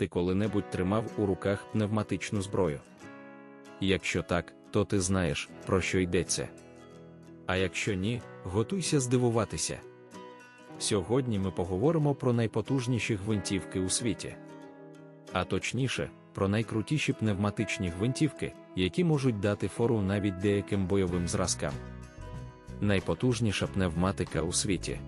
ти коли-небудь тримав у руках пневматичну зброю? Якщо так, то ти знаєш, про що йдеться. А якщо ні, готуйся здивуватися. Сьогодні ми поговоримо про найпотужніші гвинтівки у світі. А точніше, про найкрутіші пневматичні гвинтівки, які можуть дати фору навіть деяким бойовим зразкам. Найпотужніша пневматика у світі.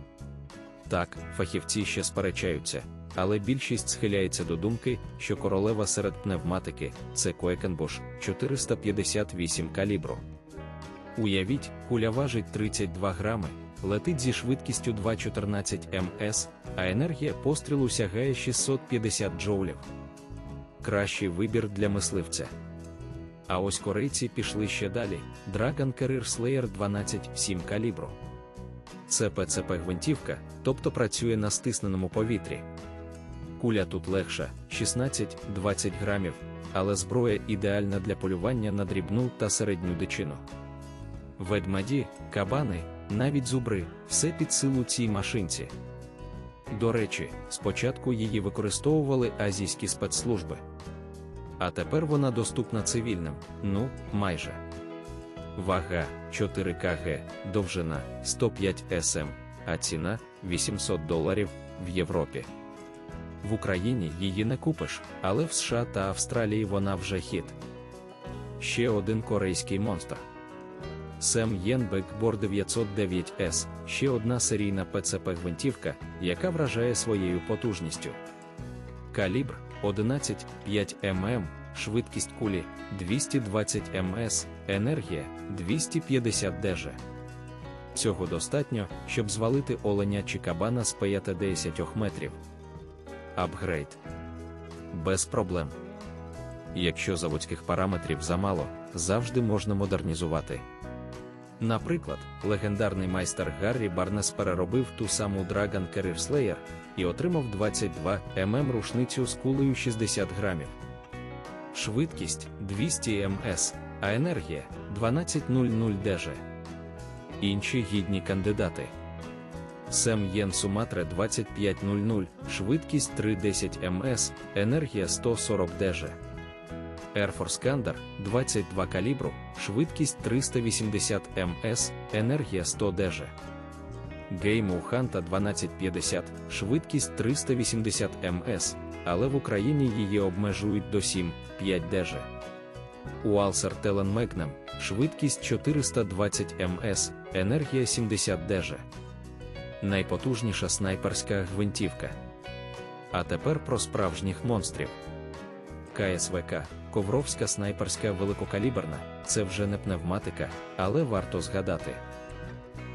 Так, фахівці ще сперечаються, але більшість схиляється до думки, що королева серед пневматики це Коекенбош 458 калібру. Уявіть, куля важить 32 грами, летить зі швидкістю 2,14 МС, а енергія пострілу сягає 650 джоулів. Кращий вибір для мисливця. А ось корейці пішли ще далі: Dragon Carrier Slayer 12,7 калібру. Це ПЦП-гвинтівка, тобто працює на стисненому повітрі. Куля тут легша 16-20 грамів, але зброя ідеальна для полювання на дрібну та середню дичину. Ведмеді, кабани, навіть зубри все під силу цій машинці. До речі, спочатку її використовували азійські спецслужби. А тепер вона доступна цивільним, ну, майже. Вага 4 кг, довжина 105 см, а ціна 800 доларів в Європі. В Україні її не купиш, але в США та Австралії вона вже хіт. Ще один корейський монстр. Сем Єнбек Бор 909S ще одна серійна ПЦП-гвинтівка, яка вражає своєю потужністю. Калібр 11,5 мм, швидкість кулі 220 МС, енергія 250 дж. Цього достатньо, щоб звалити оленя чи кабана з 5-10 метрів. Апгрейд. Без проблем. Якщо заводських параметрів замало, завжди можна модернізувати. Наприклад, легендарний майстер Гаррі Барнес переробив ту саму Dragon Carrier Slayer і отримав 22 мм рушницю з кулею 60 грамів. Швидкість 200 МС, а енергія 1200 дж. Інші гідні кандидати. Сем Єн Суматре 2500, швидкість 310 МС, енергія 140 дж. Air Force Gander 22 калібру, швидкість 380 МС, енергія 100 дж. Гейму Ханта 1250, швидкість 380 МС, але в Україні її обмежують до 7-5 дж. Уалсер Телен Мегнем, швидкість 420 МС, енергія 70 дж. Найпотужніша снайперська гвинтівка. А тепер про справжніх монстрів. КСВК, Ковровська снайперська великокаліберна, це вже не пневматика, але варто згадати.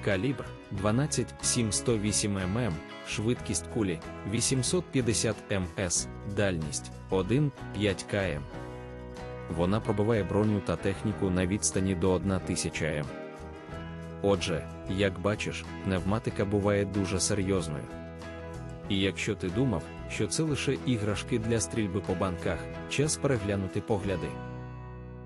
Калібр 12708 мм, швидкість кулі 850 МС, дальність 1,5 км. Вона пробиває броню та техніку на відстані до 1000 м. Отже, як бачиш, пневматика буває дуже серйозною. І якщо ти думав, що це лише іграшки для стрільби по банках, час переглянути погляди.